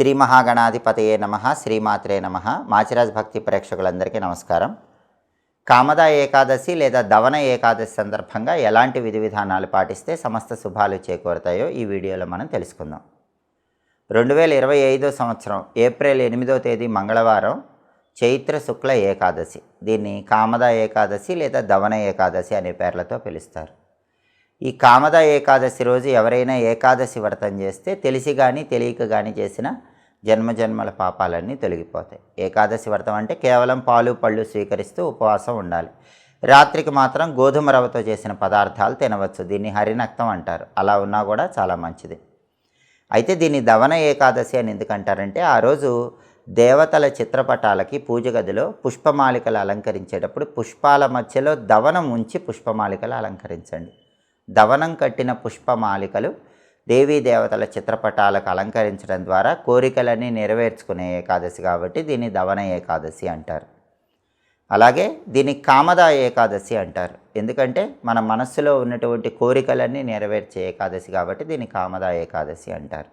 శ్రీ మహాగణాధిపతయే నమ శ్రీమాత్రే నమ. మాచిరాజ్ భక్తి ప్రేక్షకులందరికీ నమస్కారం. కామద ఏకాదశి లేదా దవన ఏకాదశి సందర్భంగా ఎలాంటి విధి విధానాలు పాటిస్తే సమస్త శుభాలు చేకూరుతాయో ఈ వీడియోలో మనం తెలుసుకుందాం. రెండు వేల ఇరవై ఐదో సంవత్సరం ఏప్రిల్ ఎనిమిదో తేదీ మంగళవారం చైత్ర శుక్ల ఏకాదశి. దీన్ని కామద ఏకాదశి లేదా దవన ఏకాదశి అనే పేర్లతో పిలుస్తారు. ఈ కామద ఏకాదశి రోజు ఎవరైనా ఏకాదశి వ్రతం చేస్తే తెలిసి కానీ తెలియక కానీ చేసిన జన్మజన్మల పాపాలన్నీ తొలగిపోతాయి. ఏకాదశి వ్రతం అంటే కేవలం పాలు పళ్ళు స్వీకరిస్తూ ఉపవాసం ఉండాలి. రాత్రికి మాత్రం గోధుమ రవ్వతో చేసిన పదార్థాలు తినవచ్చు. దీన్ని హరినక్తం అంటారు. అలా ఉన్నా కూడా చాలా మంచిది. అయితే దీన్ని దవన ఏకాదశి అని ఎందుకంటారంటే ఆ రోజు దేవతల చిత్రపటాలకి పూజ గదిలో పుష్పమాలికలు అలంకరించేటప్పుడు పుష్పాల మధ్యలో దవనం ఉంచి పుష్పమాలికలు అలంకరించండి. దవనం కట్టిన పుష్పమాలికలు దేవీ దేవతల చిత్రపటాలకు అలంకరించడం ద్వారా కోరికలన్నీ నెరవేర్చుకునే ఏకాదశి కాబట్టి దీన్ని దవన ఏకాదశి అంటారు. అలాగే దీన్ని కామద ఏకాదశి అంటారు. ఎందుకంటే మన మనస్సులో ఉన్నటువంటి కోరికలన్నీ నెరవేర్చే ఏకాదశి కాబట్టి దీన్ని కామద ఏకాదశి అంటారు.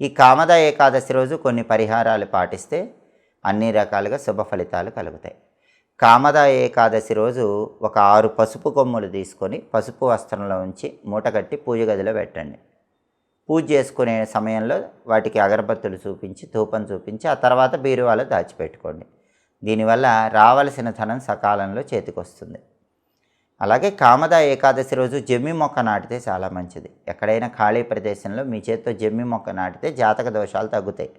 ఈ కామద ఏకాదశి రోజు కొన్ని పరిహారాలు పాటిస్తే అన్ని రకాలుగా శుభ ఫలితాలు కలుగుతాయి. కామద ఏకాదశి రోజు ఒక ఆరు పసుపు కొమ్ములు తీసుకొని పసుపు వస్త్రంలో ఉంచి మూటగట్టి పూజ గదిలో పెట్టండి. పూజ చేసుకునే సమయంలో వాటికి అగరబత్తులు చూపించి ధూపం చూపించి ఆ తర్వాత బీరువాలో దాచిపెట్టుకోండి. దీనివల్ల రావలసిన ధనం సకాలంలో చేతికొస్తుంది. అలాగే కామద ఏకాదశి రోజు జమ్మి మొక్క నాటితే చాలా మంచిది. ఎక్కడైనా ఖాళీ ప్రదేశంలో మీ చేతితో జమ్మి మొక్క నాటితే జాతక దోషాలు తగ్గుతాయి.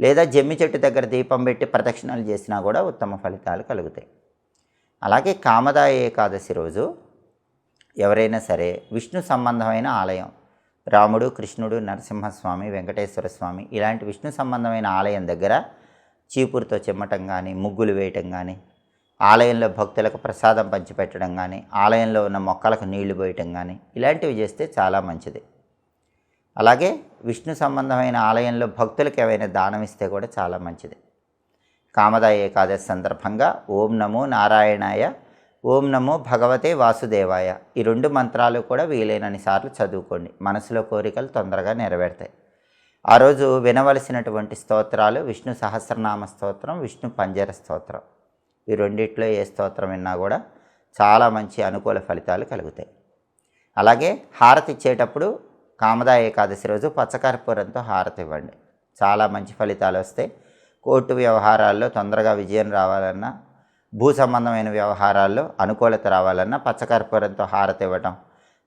లేదా జమ్మి చెట్టు దగ్గర దీపం పెట్టి ప్రదక్షిణలు చేసినా కూడా ఉత్తమ ఫలితాలు కలుగుతాయి. అలాగే కామదాయ ఏకాదశి రోజు ఎవరైనా సరే విష్ణు సంబంధమైన ఆలయం రాముడు కృష్ణుడు నరసింహస్వామి వెంకటేశ్వర స్వామి ఇలాంటి విష్ణు సంబంధమైన ఆలయం దగ్గర చీపురుతో చిమ్మటం కానీ ముగ్గులు వేయటం కానీ ఆలయంలో భక్తులకు ప్రసాదం పంచిపెట్టడం కానీ ఆలయంలో ఉన్న మొక్కలకు నీళ్ళు పోయటం కానీ ఇలాంటివి చేస్తే చాలా మంచిది. అలాగే విష్ణు సంబంధమైన ఆలయంలో భక్తులకు ఏవైనా దానం ఇస్తే కూడా చాలా మంచిది. కామదాయ ఏకాదశి సందర్భంగా ఓం నమో నారాయణాయ ఓం నమో భగవతే వాసుదేవాయ ఈ రెండు మంత్రాలు కూడా వీలైనన్ని సార్లు చదువుకోండి. మనసులో కోరికలు తొందరగా నెరవేరుతాయి. ఆ రోజు వినవలసినటువంటి స్తోత్రాలు విష్ణు సహస్రనామ స్తోత్రం విష్ణు పంజర స్తోత్రం. ఈ రెండిట్లో ఏ స్తోత్రం విన్నా కూడా చాలా మంచి అనుకూల ఫలితాలు కలుగుతాయి. అలాగే హారతి ఇచ్చేటప్పుడు కామదా ఏకాదశి రోజు పచ్చకర్పూరంతో హారతి ఇవ్వండి. చాలా మంచి ఫలితాలు వస్తాయి. కోర్టు వ్యవహారాల్లో తొందరగా విజయం రావాలన్నా భూ సంబంధమైన వ్యవహారాల్లో అనుకూలత రావాలన్నా పచ్చకర్పూరంతో హారతి ఇవ్వటం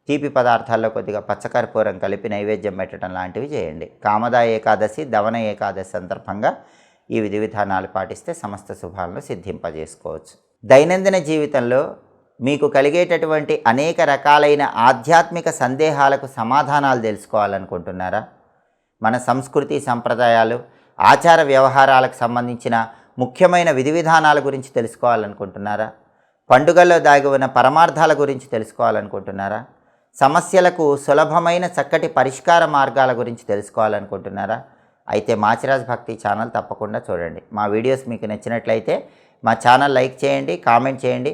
తీపి పదార్థాల్లో కొద్దిగా పచ్చకర్పూరం కలిపి నైవేద్యం పెట్టడం లాంటివి చేయండి. కామదా ఏకాదశి దవన ఏకాదశి సందర్భంగా ఈ విధి విధానాలు పాటిస్తే సమస్త శుభాలను సిద్ధింపజేసుకోవచ్చు. దైనందిన జీవితంలో మీకు కలిగేటటువంటి అనేక రకాలైన ఆధ్యాత్మిక సందేహాలకు సమాధానాలు తెలుసుకోవాలనుకుంటున్నారా? మన సంస్కృతి సంప్రదాయాలు ఆచార వ్యవహారాలకు సంబంధించిన ముఖ్యమైన విధి విధానాల గురించి తెలుసుకోవాలనుకుంటున్నారా? పండుగల్లో దాగి ఉన్న పరమార్థాల గురించి తెలుసుకోవాలనుకుంటున్నారా? సమస్యలకు సులభమైన చక్కటి పరిష్కార మార్గాల గురించి తెలుసుకోవాలనుకుంటున్నారా? అయితే మాచిరాజ్ భక్తి ఛానల్ తప్పకుండా చూడండి. మా వీడియోస్ మీకు నచ్చినట్లయితే మా ఛానల్ లైక్ చేయండి కామెంట్ చేయండి.